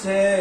છે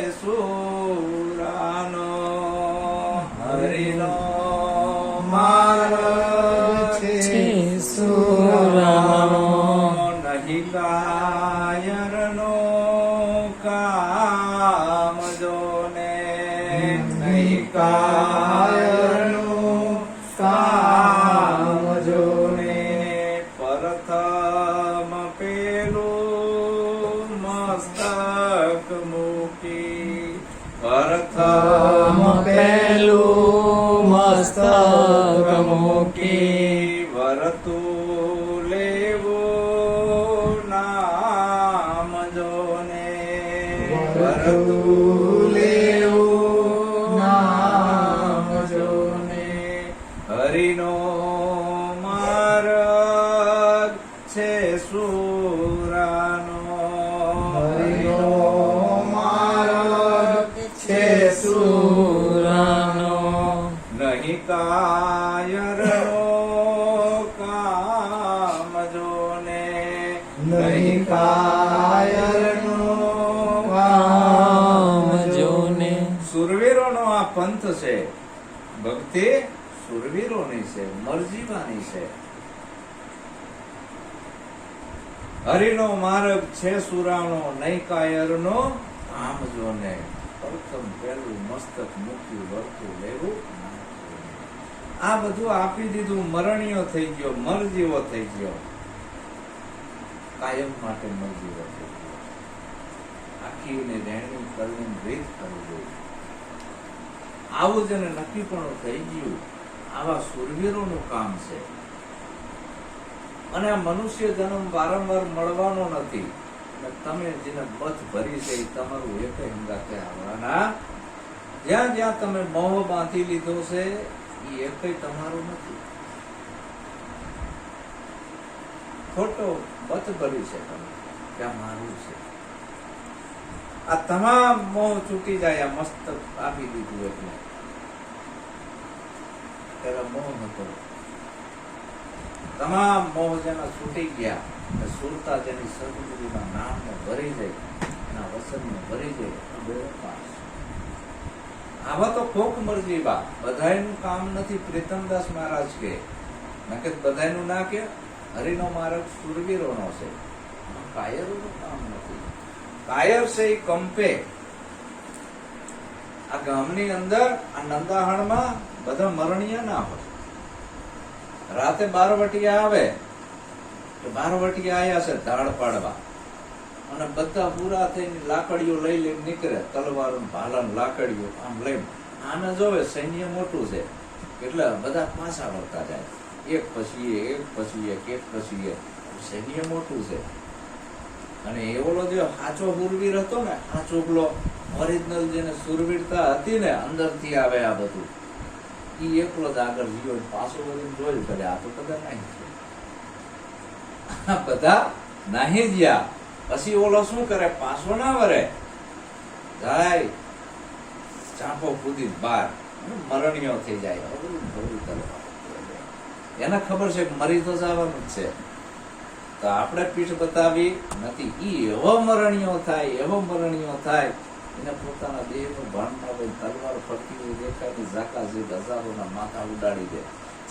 પંથ છે. ભક્તિ સુરવીરોની છે, મરજીવાની છે. હરિનો માર્ગ છે સુરાણો નહીં કાયરનો આમ જોને પ્રથમ પહેલું મસ્તક મૂક્યું, વર્તું, લેવું આ બધું આપી દીધું, મરણીયો થઈ ગયો, મરજીવો થઈ ગયો. કાયમ માટે મરજીવો થઈ ગયો. આખીને રહેણી કરવી રીત કરવી આવું જેને નક્કી પણ થઈ ગયું. આવા સુરવીરોનું કામ છે. અને આ મનુષ્ય જન્મ વારંવાર મળવાનો નથી. તમે જેને બથ ભરી છે તમારું એક હંગાતે આવવાના જ્યાં જ્યાં તમે મોહ બાંધી લીધો છે એ એક તમારું નથી. ખોટો બથ ભરી છે તમે. ત્યાં મારું છે. આ તમામ મોહ છૂટી જાય, આ મસ્તક આપી દીધું એટલે. પેલા મોહ હતો તમામ મોહ જેના છૂટી ગયા સુરતા જેની સદગુરુના નામને ભરી જાય એના વસનને ભરી જાય આવા તો કોક મરજી બા બધાયનું કામ નથી પ્રીતમદાસ મહારાજ કે. નકે બધાયનું ના કે? હરિનો માર્ગ સુરવીરોનો છે. કાયરનું કામ નથી. કાયર છે એ કંપે. આ ગામની અંદર આ નંદાહણમાં બધા મરણીય ના હોય. રાતે બારવટીયા આવે તો બારવટીયા આયા છે દાળ પાડવા. અને બધા પૂરા થઈને લાકડીઓ લઈ લઈને નીકળે તલવાર ભાલન લાકડીઓ આમ લઈને. આને જોવે સૈન્ય મોટું છે. એટલે બધા પાછા વળતા જાય. એક પછી એક પછી એક એક પછી એક. સૈન્ય મોટું છે. અને એ ઓલો જે સાચો સુરવીર હતો ને સાચો ઓરિજિનલ જેને સુરવીરતા હતી ને અંદરથી આવે આ બધું એ એકલો જ આગળ જીવો પાછો વળીને જોયું કરે. આ તો બધા નહીં બધા નાહી ગયા પછી ઓલો શું કરે? પાછો ના વરે. જાય. ચાંપો કૂદી બાર મરણીયો થઈ જાય. એને ખબર છે મરી તો જવાનું જ છે. તો આપણે પીઠ બતાવી નથી. ઈ એવો મરણીયો થાય, એવો મરણીયો થાય. એને પોતાના દેહનું ભાન ના હોય, તલવાર ફરતી હોય દેખાય ઝાકા જે હજારોના માથા ઉડાડી દે.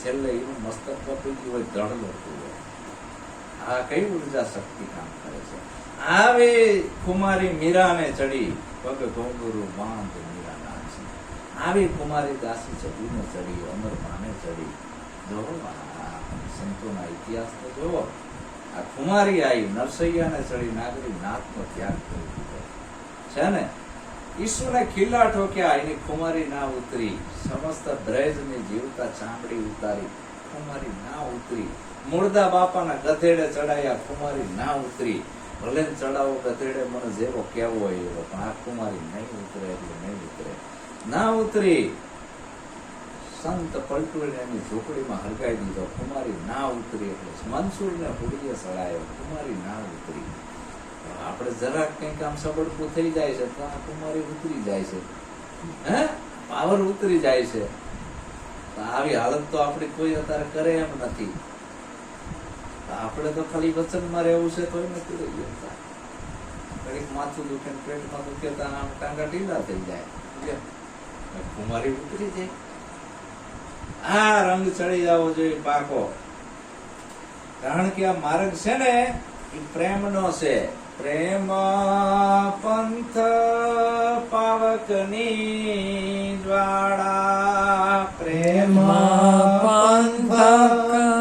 છેલ્લે એનું મસ્તક કપી ગયું હોય, ધડ લડતું હોય. આ કઈ ઊર્જા શક્તિ કામ કરે છે? આવી કુમારી મીરાને ચડી, પગ ઘોંઘરું બાંધ મીરા નાચી. આવી કુમારી દાસી ચડીને ચડી, અમર માને ચડી. જોવો સંતોના ઇતિહાસ તો જોવો. આ કુમારી આવી નરસૈયાને ચડી, નાગરી નાથનો ત્યાગ કરી દીધો. છે ને? ઈસુને ખીલ્લા ઠોક્યા, એની કુમારી ના ઉતરી. સમસ્ત બ્રેજની જીવતા ચામડી ઉતારી કુમારી ના ઉતરી. મૂળદા બાપાના ગધેડે ચડાયા કુમારી ના ઉતરી. ભલે ચડાવો ગધેડે, મને જેવો કેવો એવો, પણ આ કુમારી નહીં ઉતરે, એટલે નહીં ઉતરે. ના ઉતરી. સંત પલટુને એની ઝોપડીમાં હરગાઈ દીધો કુમારી ના ઉતરી, એટલે મનસુરને હુડીએ ચડાયો કુમારી ના ઉતરી. આપણે જરાક કંઈક આમ સબડકું થઈ જાય છે, તો આ કુમારી ઉતરી જાય છે. હે? પાવર ઉતરી જાય છે. આવી હાલત તો આપણે કોઈ અત્યારે કરે એમ નથી. આપણે તો ખાલી વચનમાં રહેવું છે, તોય નથી રહી જતા ઘડીક માથું દુખે પેટમાં દુખે તો આમ ટાંગા ઢીલા થઈ જાય. કુમારી ઉતરી જાય. આ રંગ ચડી જવો જોઈએ પાકો. કારણ કે આ માર્ગ છે ને, એ પ્રેમનો છે. પ્રેમ પંથ પાવકની જ્વાળા. પ્રેમ પંથ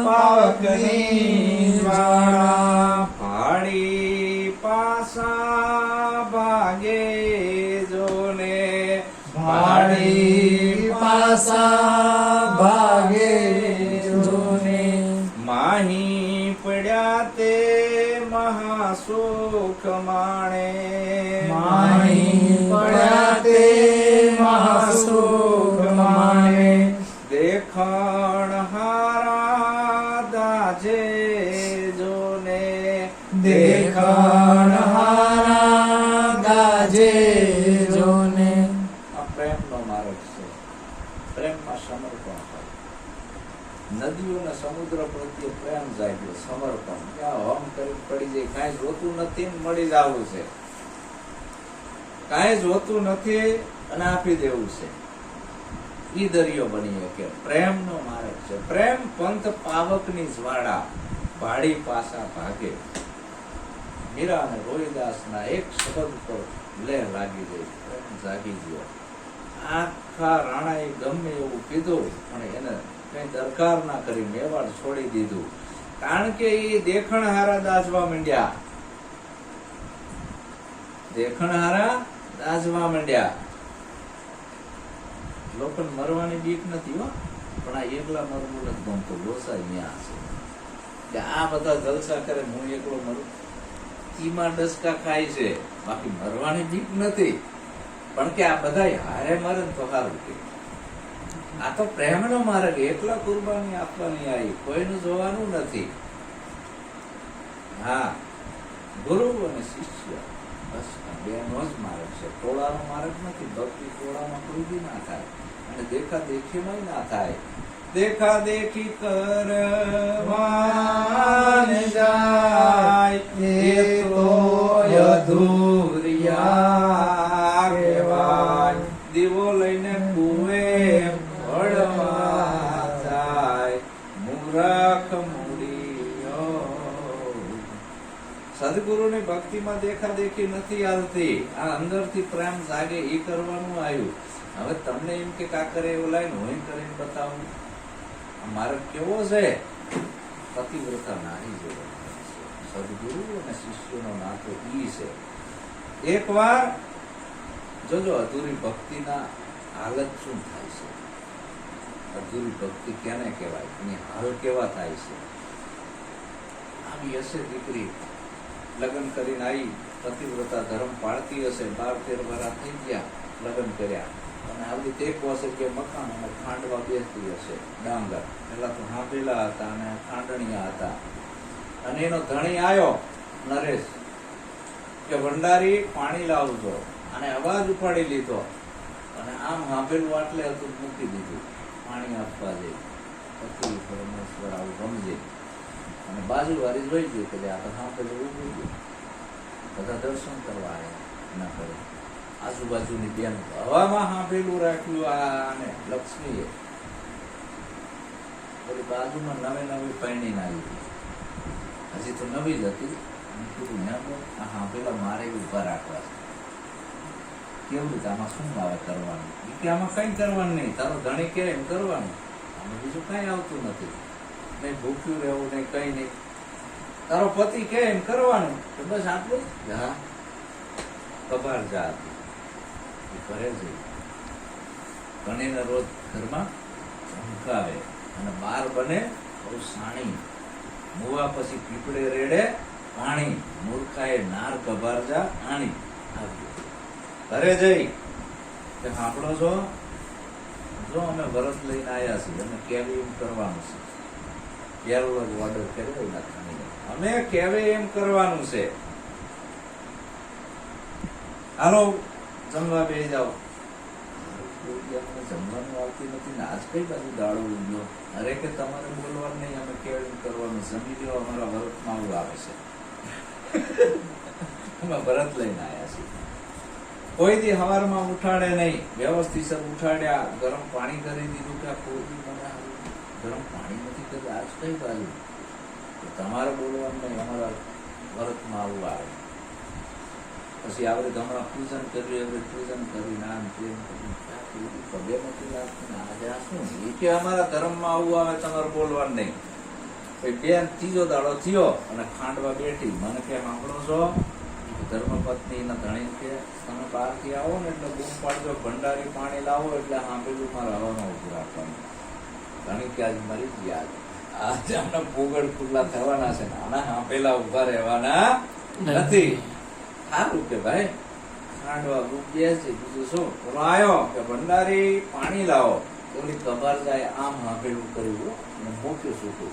પાવકની જ્વાળા. પાડી પાસા ભાગે જોને. પાડી પાસા મહાસુખ સમુદ્ર પ્રત્યે પ્રેમ જાગ્યો સમર્પણ. હમ કરી પડી જાય, કાંઈ જોતું નથી ને મળી જવું છે. કાંઈ જોતું નથી અને આપી દેવું છે. ઈ દરિયો બની કે પ્રેમનો માર્ગ છે. પ્રેમ પંથ પાવકની જ્વાળા ભાડી પાસા ભાગે. મીરા અને રોહિદાસના એક શબ્દ પર લેહ લાગી ગઈ પ્રેમ જાગી ગયો. આખા રાણાએ ગમે એવું કીધું, પણ એને કઈ દરકાર ના કરી, મેવાડ છોડી દીધું. કારણ કે એ દેખણ હારા દાજવા માંડ્યા. દેખણ હારા દાજવા માંડ્યા. લોકોને મરવાની બીક નથી હો, પણ આ એકલા મરવું નથી ગમતું. ડોસા અહીંયા છે. એટલે આ બધા જલસા કરે, હું એકલો મરું. ઈમાં ડસકા ખાય છે. બાકી મરવાની બીક નથી. પણ કે આ બધા હારે મરે તો સારું કે. આ તો પ્રેમનો માર્ગ, એકલા કુરબાની આપવાની આવી કોઈનું જોવાનું નથી. હા, ગુરુ અને શિષ્ય, બસ બેનો જ માર્ગ છે. ટોળાનો માર્ગ નથી, ભક્તિ ટોળામાં કોઈ ના થાય અને દેખા દેખીમાં ના થાય. દેખા દેખી કરવાન જાય તો અધૂરિયા સદગુરુની ભક્તિમાં દેખા દેખી નથી આવતી આ અંદરથી પ્રેમ જાગે એ કરવાનું આવ્યું. હવે તમને એમ કે કાકરે એવું લાઈન હું કરીને બતાવું. આ કેવો છે? પતિવ્રતા નારી જેવો સદગુરુ અને શિષ્યનો નાતો ઈ છે. એકવાર, જોજો, અધૂરી ભક્તિના હાલત શું થાય છે? અધૂરી ભક્તિ કેને કહેવાય? એની હાલ કેવા થાય છે? આવી હશે દીકરી. લગ્ન કરીને આવી પતિવ્રતા ધર્મ પાળતી હશે, બાર તેર વરા થઈ ગયા લગ્ન કર્યા. અને આવી તે હશે કે મકાન અને ખાંડવા બેસતી હશે, ડાંગર. પેલા તો હાંભેલા હતા અને ખાંડણિયા હતા. અને એનો ધણી આવ્યો નરેશ. કે ભંડારી, પાણી લાવજો. અને અવાજ ઉપાડી લીધો. અને આમ હાંભેલું આટલે હતું મૂકી દીધું. પાણી આપવા જઈ પછી પરમેશ્વર આવું સમજે. અને બાજુ વાળી જોઈ ગયું કે આ તો હાંભેલું જોઈ ગયું બધા દર્શન કરવા આવ્યા. ના કરે આજુબાજુની બેન હવામાં હાંભેલું રાખ્યું આ અને લક્ષ્મીએ. પેલી બાજુમાં નવે નવી પૈણી આવી હજી તો નવી જ હતી. કીધું "ના બોલ, આ હાંભેલા મારે ઊભા રાખવા છે. કેવું રીતે આમાં શું આવે કરવાનું? કે આમાં કઈ કરવાનું નહીં. તારો ધણી કે એમ કરવાનું? આમાં બીજું કાંઈ આવતું નથી. નહીં, ભૂખ્યું રહેવું નહીં, કઈ નહીં. તારો પતિ કે એમ કરવાનું? તો બસ આટલું? હા. કબાર જા ઘરે જઈ બનેને રોજ ઘરમાં ઝંકાવે અને બાર બને બહુ સાણી. મુવા પછી પીપળે રેડે પાણી. મૂર્ખાએ નાર કબારજા આણી. આવ્યો ઘરે જઈ. કે સાંભળો છો? જો અમે વરસ લઈને આવ્યા છીએ, અમે કેવી કરવાનું છે? પહેલો જ ઓર્ડર કર્યો અમે કેવે એમ કરવાનું છે. હાલો, જમવા બે જાઓ. જમવાનું આવતી નથી. ને આજ કઈ બાજુ દાડો ઊંધો અરે કે તમારે બોલવાનું નહીં, અમે કેવી કરવાનું. જમી લ્યો, અમારા ભરતમાં આવું આવે છે. અમે ભરત લઈને આવ્યા છીએ. કોઈ દી હવારમાં ઉઠાડે નહીં. વ્યવસ્થિત સર ઉઠાડ્યા, ગરમ પાણી કરી દીધું કે કોઈ ગરમ પાણી કર્યું આજ કઈ બાજુ તમારે બોલવાનું નહીં, અમારા ભરતમાં આવું આવે. પછી આપણે તમારા પૂજન કર્યું આપણે પૂજન કર્યું, નામ પગે નથી લાગતું આજે આ શું? એ કે અમારા ધર્મમાં આવું આવે, તમારે બોલવાનું નહીં. બેન ત્રીજો દાડો થયો અને ખાંડવા બેઠી. મને કે, સાંભળો છો ધર્મપત્ની ના ધણી કે, તમે બહારથી આવો ને એટલે બૂમ પાડજો, ભંડારી પાણી લાવો એટલે સાંભળ્યું મારા હવાનો ઉભું રાખવાનું. ધણી કે આજે મારી યાદ આજે આમના પોગળ ખુલ્લા થવાના છે નાના હાંપેલા ઊભા રહેવાના નથી. સારું કે ભાઈ. ખાંડવા બૂમ છે. બીજું શું? બોલો આયો કે ભંડારી પાણી લાવો. ઓલી કબાર જાય આમ હાંપેલું કર્યું અને મૂક્યું સૂકું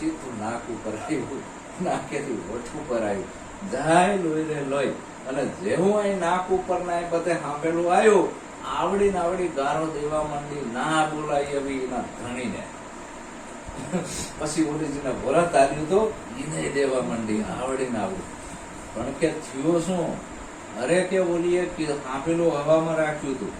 સીધું નાક ઉપર આવ્યું. નાકેથી હોઠ ઉપર આવ્યું. જાય લોહી રે લોહી. અને જેવું અહીં નાક ઉપર ના બધે હાંભેલું આવ્યું આવડી આવડી ગારો દેવા માંડી ના બોલાય એવી એના ધણીને. પછી ઓલી જેને આવ્યું તો એને દેવા માંડી, આવડી આવડી. પણ કે થયો શું? અરે કે ઓલીએ સાંભળેલું હવામાં રાખ્યું હતું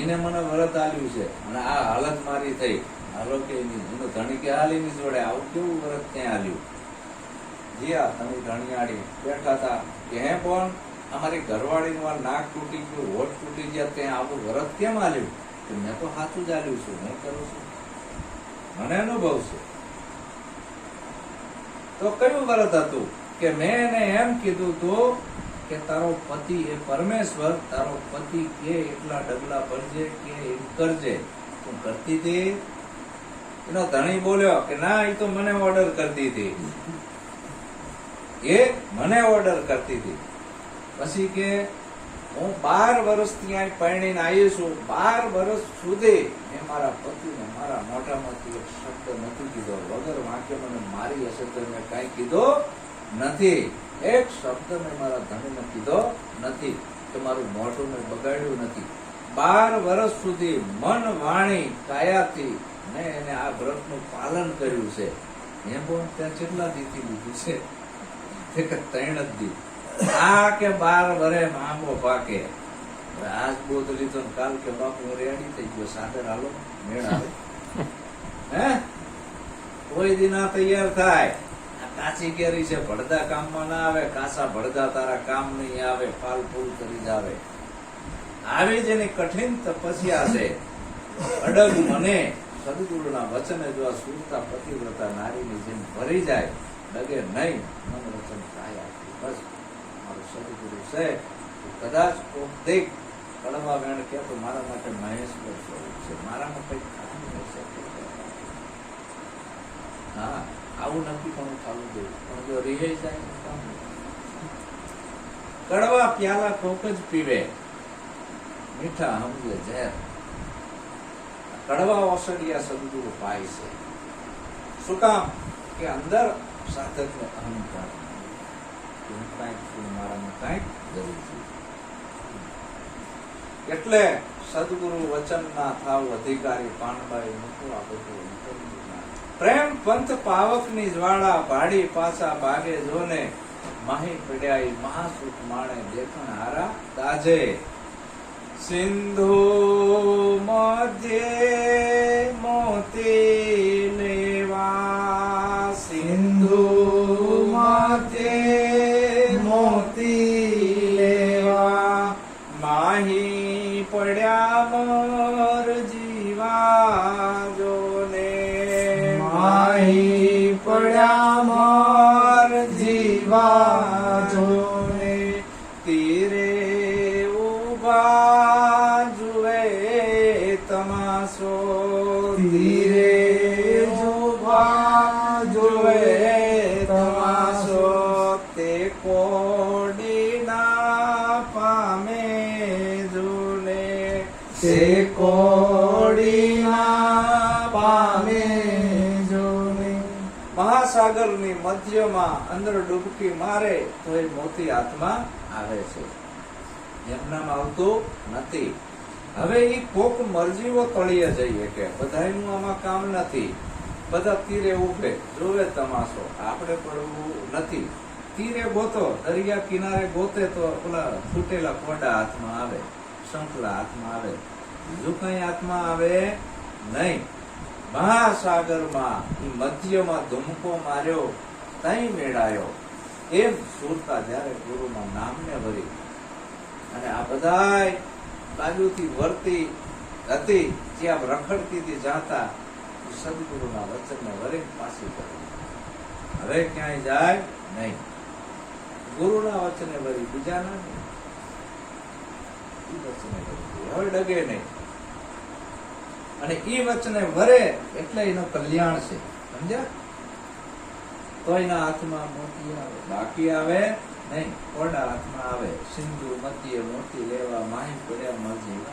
એને મને વ્રત આલ્યું છે, અને આ હાલત મારી થઈ. હાલો કે એની ધણી કે હાલ એની જોડે આવું કેવું વરત ત્યાં આલ્યું જીયા તમે ધણિયાળી બેઠા હતા કે હે પણ અમારી ઘરવાળીનું આ નાક તૂટી ગયું, હોઠ તૂટી ગયા ત્યાં આવું વરત કેમ આલ્યું? તો મેં તો સાચું જ આલ્યું છું, હું કરું છું? મને અનુભવ છે. તો કયું વ્રત હતું? કે મેં એને એમ કીધું તું કે તારો પતિ એ પરમેશ્વર, તારો પતિ કે એટલા ડગલા ભરજે કે એમ કરજે. તું કરતી હતી? એનો ધણી બોલ્યો કે ના એ તો મને ઓર્ડર કરતી હતી. એ મને ઓર્ડર કરતી હતી. પછી કે હું બાર વર્ષ ત્યાં પરણીને આવી છું, બાર વર્ષ સુધી મેં મારા પતિને, મારા મોઢામાંથી એક શબ્દ નથી કીધો. વગર વાંકે મને મારી હશે તો મેં કાંઈ કીધો નથી. એક શબ્દ મેં મારા ધણીને કીધો નથી. કે મારું મોઢું મેં બગાડ્યું નથી. બાર વર્ષ સુધી મન વાણી કાયાથી મેં એને આ વ્રતનું પાલન કર્યું છે. એમ પણ ત્યાં કેટલા દીથી લીધું છે? તે કે ત્રણ જ દી. આ કે બાર વરે આંબો પાકે. આજ બોધ લીધો કાલ કે બાપુ રેડી થઈ ગયો સાદર હાલો, મેળ આવે. હે? કોઈ દી ના તૈયાર થાય. કાચી કેરી છે ભડદા કામમાં ના આવે, કાચા ભડદા તારા કામ નહીં આવે ફાલ ફૂલ કરી જાવે. આવી જેની કઠિન તપસ્યા છે. અડગ મને સદગુરુના વચને જો આ સુરતા પતિવ્રતા નારીની જેમ ભરી જાય, ડગે નહીં મન વચન થાય બસ. સદગુરુ છે કદાચ કોક દેખ કડવા વેણ કે તો મારા માટે મહેશ્વર સ્વરૂપ છે મારામાં કઈ ખામી હશે હા આવું નક્કી પણ થવું જોઈએ પણ જો રિહાઈ જાય તો કામ નહીં. કડવા પ્યાલા કોક જ પીવે મીઠા હમલે ઝેર કડવા ઓસડિયા સદગુરુ પાય છે શું કામ કે અંદર સાધકનો અહંકાર એટલે સદગુરુ વચનના થાવ અધિકારી પાનબાઈ મૂકો આ બધું પ્રેમ પંથ પાવકની જ્વાળા ભાડી પાછા બાગે જોને માહી પડ્યા મહાસુખ માણે દેખણ હારા તાજે સિંધુ મધ્યે માહી પડ્યા માર જીવા જોને તીરે ઊભા જુએ તમાશો. તીરે મહાસાગરની મધ્યમાં અંદર ડૂબકી મારે તો એ મોતી હાથમાં આવે છે. એમનામાં આવતું નથી. હવે એ કોક મરજીઓ તળીએ જઈએ કે બધાયનું આમાં કામ નથી. બધા તીરે ઉભે જોવે તમાશો. આપણે પડવું નથી. તીરે ગોતો, દરિયા કિનારે ગોતે તો ઓલા ફૂટેલા કોડા હાથમાં આવે, શંખલા હાથમાં આવે. બીજું કઈ હાથમાં આવે નહીં. મહાસાગરમાં મધ્યમાં ધુમકો માર્યો તઈ મેળાયો. એમ સુરતા જ્યારે ગુરુના નામને ભરી અને આ બધાય બાજુથી વર્તી હતી જ્યાં રખડતી હતી જાતા સદગુરુના વચનને વરી પાછી કરી. હવે ક્યાંય જાય નહીં. ગુરુના વચને વરી બીજાના નહીં. વચને વરી હવે ડગે નહીં. અને એ વચને વરે એટલે એનું કલ્યાણ છે. સમજ્યા? તો એના હાથમાં મોતી આવે. બાકી આવે નહીં કોડા હાથમાં આવે. સિંધુ મધ્ય મોતી લેવા માહી પડ્યા મરજી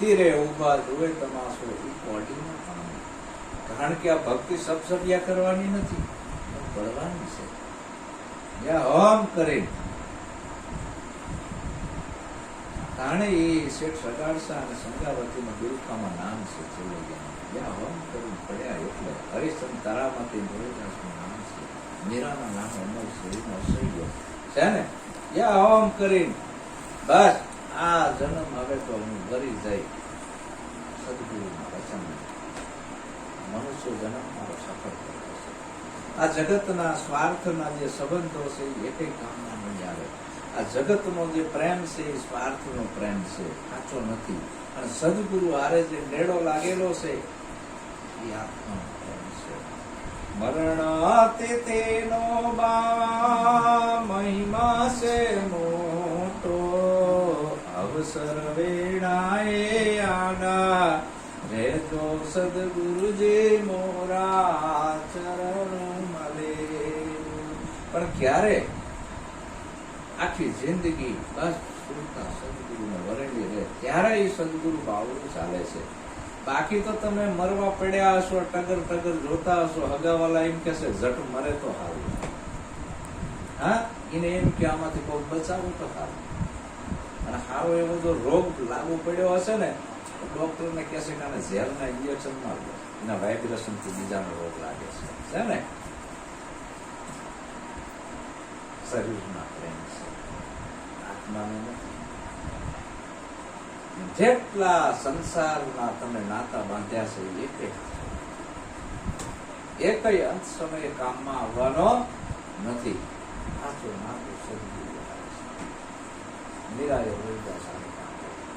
તીરે ઊભા જુએ તમાશો એ કોડીમાં કારણ કે આ ભક્તિ સબસબિયા કરવાની નથી. ભણવાની છે. જ્યાં હમ કરી. તાણે એ શેઠ સગાડસા અને સંગાવતીમાં બિલખામાં નામ છે. જ્યાં હોમ કરીને પડ્યા એટલે હરિશ્ચંદ્ર તારામાંથી મુરલીદાસનું નામ છે. મીરાના નામ અમર શરીરનો અસહ્ય છે. ને યા હમ કરીને બસ, આ જન્મ હવે તો હું ગરી જઈ. સદગુરુના વચન મનુષ્ય જન્મ મારો સફળ કર્યો છે. આ જગતના સ્વાર્થના જે સંબંધો છે, એ એકેય કામના નહીં આવે. આ જગતનો જે પ્રેમ છે, એ સ્વાર્થનો પ્રેમ છે, સાચો નથી. અને સદગુરુ હારે જે નેડો લાગેલો છે, એ આત્માનો પ્રેમ છે. મરણ તેનો બા મહિમા છે મોટો. અવસર વેણાએ આડા. રે તો સદગુરુજી મોરા ચરણ મળે. પણ ક્યારે આખી જિંદગી બસ સુરતા સદગુરુને વરેલી રહે. ત્યારે એ સદગુરુ બાવળું ચાલે છે. બાકી તો તમે મરવા પડ્યા હશો, ટગર ટગર જોતા હશો, હગાવાલા એમ કહેશે ઝટ મરે તો સારું હા? એને એમ કે આમાંથી કોઈ બચાવું તો સારું અને સારો એવો જો રોગ લાગુ પડ્યો હશે ને ડોક્ટર ડોક્ટરને કહેશે કે આને ઝેરના ઇન્જેક્શન મારવો એના વાઇબ્રેશનથી બીજાનો રોગ લાગે છે. છે ને? શરીરના પ્રેમ છે. આત્માનો નથી જેટલા સંસારના તમે નાતા બાંધ્યા છે એ એક એકય અંત સમયે કામમાં આવવાનો નથી. સાચો નાતો આવે છે. મીરાએ કામ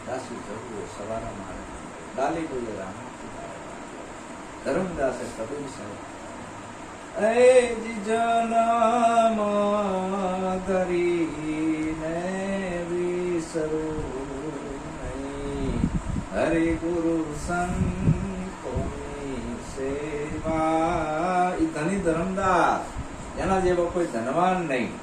દાસી જરૂર સવારા મારે ડાલી બોલે રામ ધર્મદાસે કબીર સાહેબ એ જનમ ધરીને વિસરું હરે ગુરુ સંતોની સેવા ઈ ધની ધરમદાસ એના જેવો કોઈ ધનવાન નહીં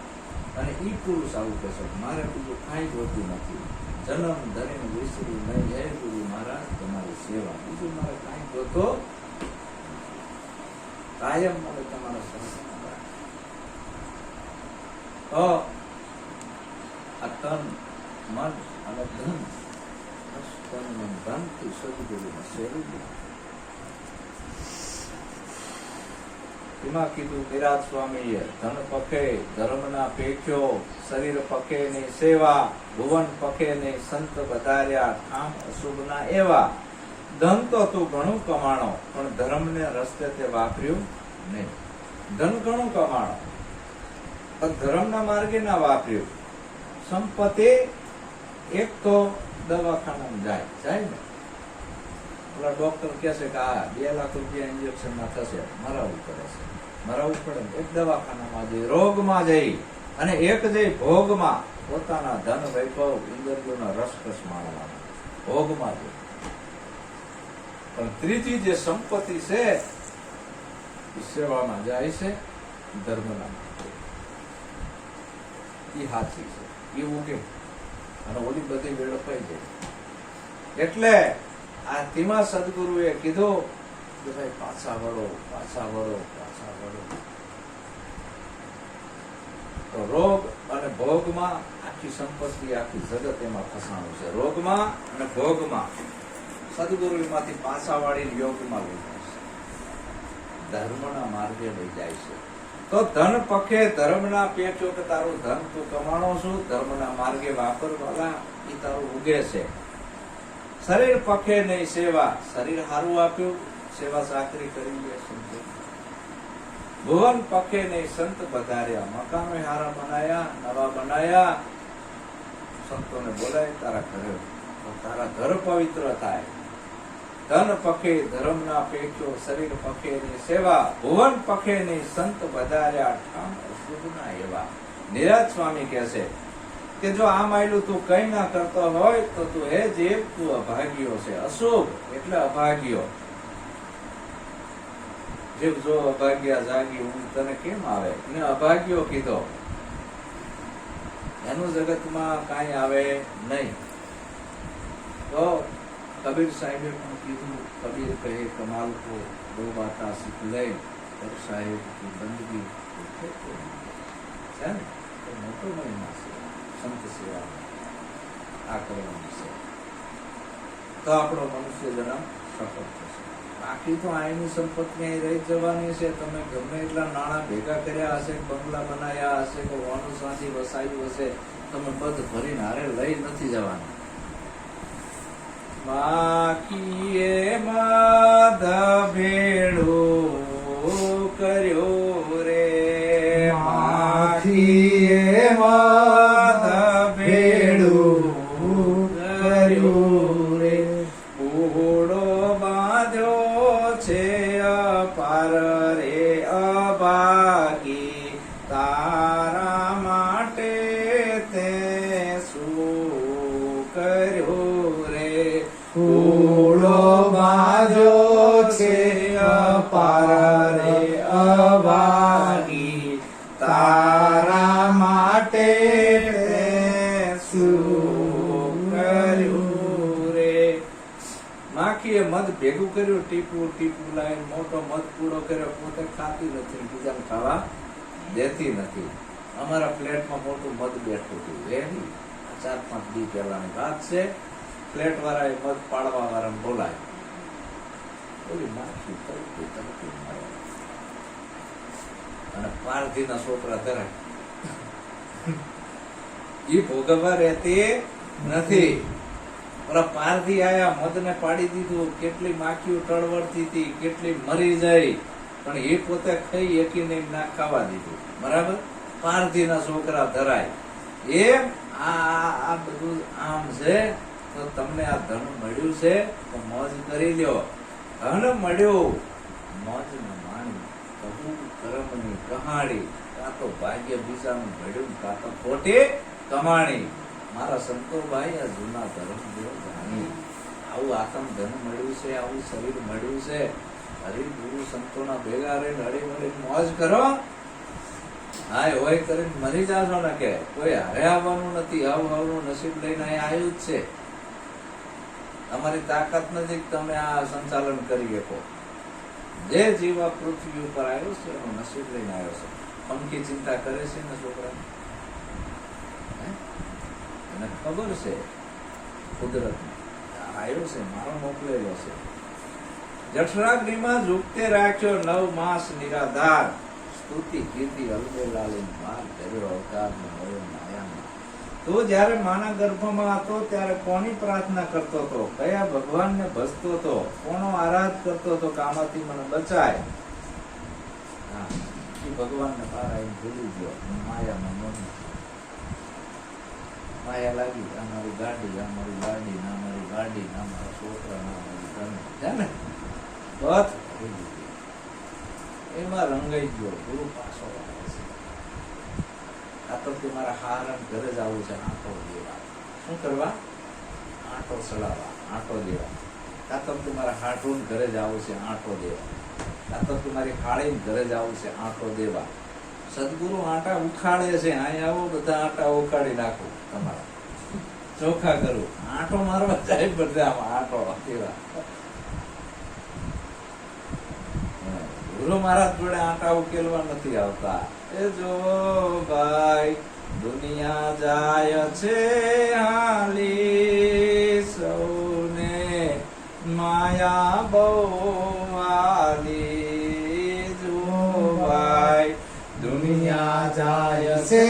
અને ઈ પુરુષ આવું કહેશે મારે બીજું કાંઈ જોતું નથી. જન્મ ધરીને વિસરું નહીં. હે ગુરુ મહારાજ, તમારી સેવા. બીજું મારે કાંઈ જોતો કાયમ મને તમારો સંસ્કાર તો આ તન મન અને ધન મન ધનથી સદગુરુને સેવી એમાં કીધું વિરાટ સ્વામીએ ધન પખે ધર્મના પેખ્યો શરીર પખે ને સેવા ભુવન પખે ને સંત વધાર્યા ઠામ અશુભના એવા ધન તો તું ઘણું કમાણો પણ ધર્મને રસ્તે તે વાપર્યું નહીં ધન ઘણું કમાણો પણ ધર્મના માર્ગે ના વાપર્યું સંપત્તિ એક તો દવાખાનામાં જાય જાય ને. ઓલા ડોક્ટર કહે છે કે આ બે લાખ રૂપિયા ઇન્જેક્શનમાં થશે મરાવવું પડે છે. મરાવવું પડે એક દવાખાનામાં જઈ, રોગમાં જઈ અને એક જઈ ભોગમાં પોતાના ધન વૈભવ ઇન્દ્રિયોના રસકસ માણવાના ભોગમાં જઈ. પણ ત્રીજી જે સંપત્તિ છે, એ સેવામાં જાય છે, ધર્મના એ હાથી છે. એવું ઉગે અને ઓલી બધી વેડફાઈ જાય એટલે આ ધીમા સદગુરુએ કીધું કે ભાઈ પાછા વળો પાછા વળો પાછા વળો. તો રોગ અને ભોગમાં આખી સંપત્તિ, આખી જગત એમાં ફસાણું છે. રોગમાં અને ભોગમાં સદગુરુ એમાંથી પાછા વાળી યોગમાં લઈ જાય છે. ધર્મના માર્ગે લઈ જાય છે. તો ધન પખે ધર્મના પેચો કે તારું ધન તું કમાણો છું, ધર્મના માર્ગે વાપરવાલા એ તારું ઉગે છે. શરીર પખે નહીં સેવા, શરીર હારું આપ્યું, સેવા સાકરી કરી સંતો. ભુવન પખે નહીં સંત વધાર્યા મકાનો હારા બનાયા, નવા બનાયા. સંતોને બોલાય, તારા ઘરે તારા ઘર પવિત્ર થાય. ધન પખે ધર્મના પેચો શરીર પખે ની સેવા, ભુવન પખે ની સંત વધાર્યા એવા. નિરાજ સ્વામી કહે છે કે જો આ માયલું તું કઈ ના કરતો હોય, તો તું હે જીવ તું અભાગ્યો છે. અશુભ એટલે અભાગ્યો જીવ જો અભાગ્યા જાગી, હું તને કેમ આવે? એને અભાગ્યો કીધો. એનું જગતમાં કાંઈ આવે નહીં. તો કબીર સાહેબે પણ કીધું કબીર કહે કમાલ કો દો બાતા શીખ લે. પર સાહેબ કી, બંદગી છે તો મોટો મહિમા છે, સંત સેવા આ કરવાનું છે. તો આપણો મનુષ્ય જન્મ સફળ થશે. બાકી તો અહીંની સંપત્તિ અહીં રહી જવાની છે. તમે ગમે એટલા નાણાં ભેગા કર્યા હશે, બંગલા બનાવ્યા હશે કે વાણું સાથી વસાયું હશે, તમે બધ ભરીને હારે લઈ નથી જવાના. માકીએ ભેળો કર્યો રે. માખીએ માધભેડું કર્યું, ટીપું ટીપું લાવી મોટો મધ પૂરો કર્યો, પોતે ખાતી નથી, બીજાને ખાવા દેતી નથી. અમારા ફ્લેટમાં મોટું મધ બેઠું હતું. એની ચાર, પાંચ દી પહેલાની વાત છે. ફ્લેટ એ મધ પાડવા વાળાને બોલાય ઓલી તડકી તડકી મારે? અને પારધીના છોકરા ધરાય. એ ભોગવવા રહેતી નથી. ઓલા પારથી આયા, મધને પાડી દીધું, કેટલી માખીઓ ટળવળતી હતી, કેટલી મરી જાય. પણ એ પોતે ખાઈ એકીને ના ખાવા દીધું. બરાબર? પારધીના છોકરા ધરાય. એમ આ, આ- બધું આમ છે, તો તમને આ ધન મળ્યું છે, તો મોજ કરી લ્યો. ધન મળ્યું. મોજ ન માણી કહું કર્મની કહાણી. કાં તો ભાગ્ય બીજાનું મળ્યું કાં તો ખોટી કમાણી. મારા સંતોભાઈ આ જૂના ધર્મ જેવો જાણી આવું આત્મ ધન મળ્યું છે આવું શરીર મળ્યું છે. હરી હરિગુરુ સંતોના ભેગા રહીને હળી મળી મોજ કરો. હા હોય કરીને મરી જાશો ને કે. કોઈ હારે આવવાનું નથી આવું આવનું નસીબ લઈને અહીં આવ્યું જ છે. તમારી તાકાત નથી તમે આ સંચાલન કરી શકો. જે જીવા પૃથ્વી ઉપર આવ્યો છે એનું નસીબ લઈને આવ્યો છે. પંખી ચિંતા કરે છે ને છોકરા? એને ખબર છે કુદરત આવ્યો છે મારો મોકલેલો છે જઠરાગ્નિમાં ઝૂકતે રાખ્યો નવ માસ નિરાધાર સ્તુતિ કીર્તિ અલબેલાલીન માર કર્યો અવતાર મળ્યો માયામાં તો જ્યારે માના ગર્ભમાં હતો ત્યારે કોની પ્રાર્થના કરતો હતો કયા ભગવાનને ભજતો હતો કોનો આરાધ કરતો હતો કામાથી મને બચાય ભગવાનને પારા ભૂલી ગયો માયામાં મન માયા લાગી આ મારી ગાડી આ મારી ગાડી, ના મારી ગાડી, ના મારા છોકરા, ના મારી ધન છે ને? બસ. એમાં રંગાઈ ગયો ગુરુ પાછો આ તો કે મારા હારણ ઘરે જ આવું છે, આંટો દેવા શું કરવા? આંટો સડાવવા આંટો દેવા તો કે મારા હાટુન ઘરે જ આવું છે, આંટો દેવા તો કે મારી હાળીન ઘરે જ આવું છે, આંટો દેવા. સદગુરુ આટા ઉખાડે છે અહીંયા આવો, બધા આટા ઉખાડી નાખો તમારા. ચોખ્ખા કરું. આટો મારવા જાય બધા આટો કેવા. ગુરુ મહારાજ જોડે આંટા ઉકેલવા નથી આવતા. એ જો ભાઈ, દુનિયા જાય છે હાલી સૌને, માયા બહુ વાલી દુનિયા જાય છે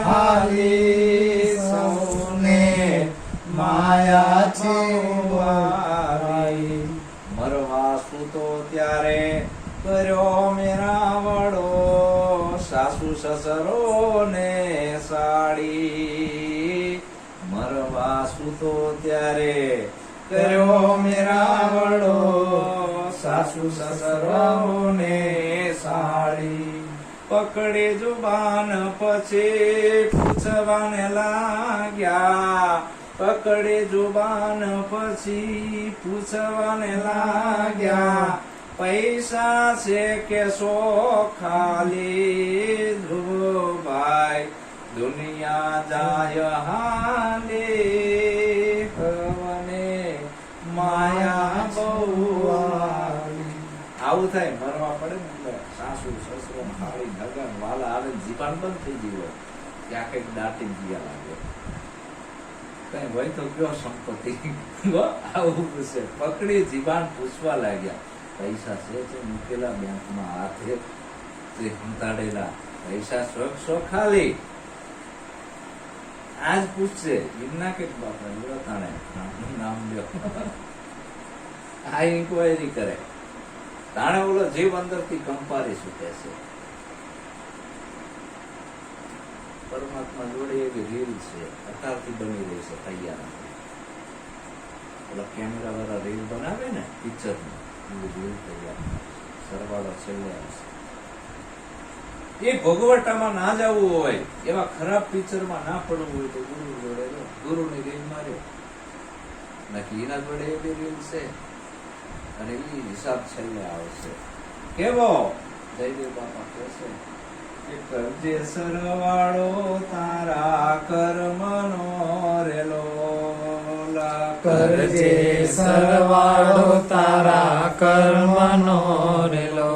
હાલી સૌને માયા છે. મરવા સૂતો ત્યારે કર્યો મેરા વડો સાસુ સસરો ને સાડી મરવા સૂતો ત્યારે કર્યો મેરા વડો સાસુ સસરો ને સાડી પકડે જુબાન પછી પૂછવાને લાગ્યા. પકડે જુબાન પછી પૂછવાને લાગ્યા. પૈસા છે કે સો ખાલી ધ્રુવભાઈ દુનિયા જાય હાલે હવને માયા બહુ આવું થાય, મરવા પડે ને એટલે સાસુ સસરો ખાલી વાલા આવે જીવાણ બંધ થઈ ગયું ત્યાં કંઈક દાટી ગયા લાગે. કઈ હોય તો કયો સંપત્તિ? આવું પૂછે. પકડી જીવાણ પૂછવા લાગ્યા. પૈસા છે છે મૂકેલા બેંકમાં. હાથે તે હંતાડેલા પૈસા શોખ શો ખાલી આજ પૂછશે. એમના કે બાપા લ્યો તાણે નામ લ્યો. આ ઇન્કવાયરી કરે. તાણે ઓલો જીવ અંદરથી કંપારી છૂટે છે. પરમાત્મા જોડે એવી રીલ છે અત્યારથી બની રહી છે, તૈયાર ઓલા કેમેરા વાળા રીલ બનાવે ને પિક્ચર એવી રીલ તૈયાર સરવાળો છેલ્લે આવશે. એ ભોગવટામાં ના જવું હોય, એવા ખરાબ પિક્ચરમાં ના પડવું હોય તો ગુરુ જોડે. ગુરુની રીલ માર્યો. નક્કી એના જોડે એવી રીલ છે. અને એ હિસાબ છેલ્લે આવશે. કેવો? જયદેવ બાપા કહે છે કે કરજે સરવાળો તારા કર્મનો રેલો. કરજે સરવાળો તારા કર્મનો રેલો.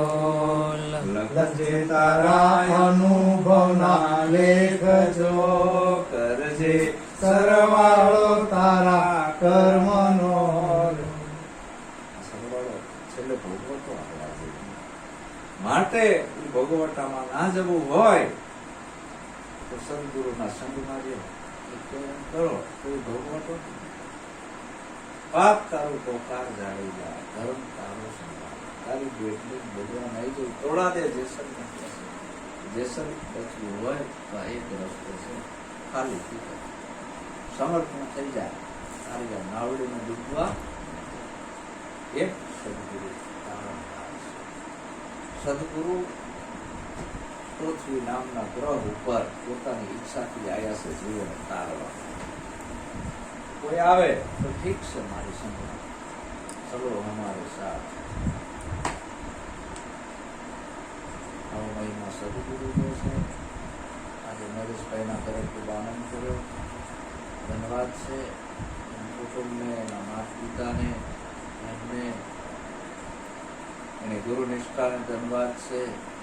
લખજે તારા અનુભવના લેખ જો કરજે સરવાળો તારા કર્મનો સરવાળો માટે ભોગવટામાં ના જવું હોય, તો સદગુરુના સંગમાં જે કરો તો ભોગવટો પાપ તારું પોકાર જાળી જાય ધર્મ તારો તારી બેટની ભગવાન આવી જવું તોડા દે જેસર જેસર બચવું હોય, તો એ રસ્તો છે, ખાલી સમર્પણ થઈ જાય. તારી આ નાવડીને ડૂબવા એક સદગુરુ સદગુરુ પૃથ્વી નામના ગ્રહ ઉપર પોતાની ઈચ્છાથી આયા જીવન તારવા. કોઈ આવે તો ઠીક છે મારી સંગમાં ચલો અમારો સાથ. આવો મહિમા સદગુરુ છે. આજે નરેશભાઈના ઘરે ખૂબ આનંદ કર્યો. ધન્યવાદ છે. કુટુંબને એના માતા પિતાને એમને એની ગુરુ નિષ્ઠાને ધન્યવાદ છે.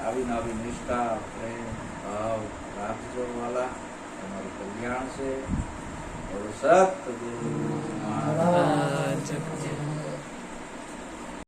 બસ આવીને નિષ્ઠા પ્રેમ ભાવ રાખજો તમારું કલ્યાણ છે. સત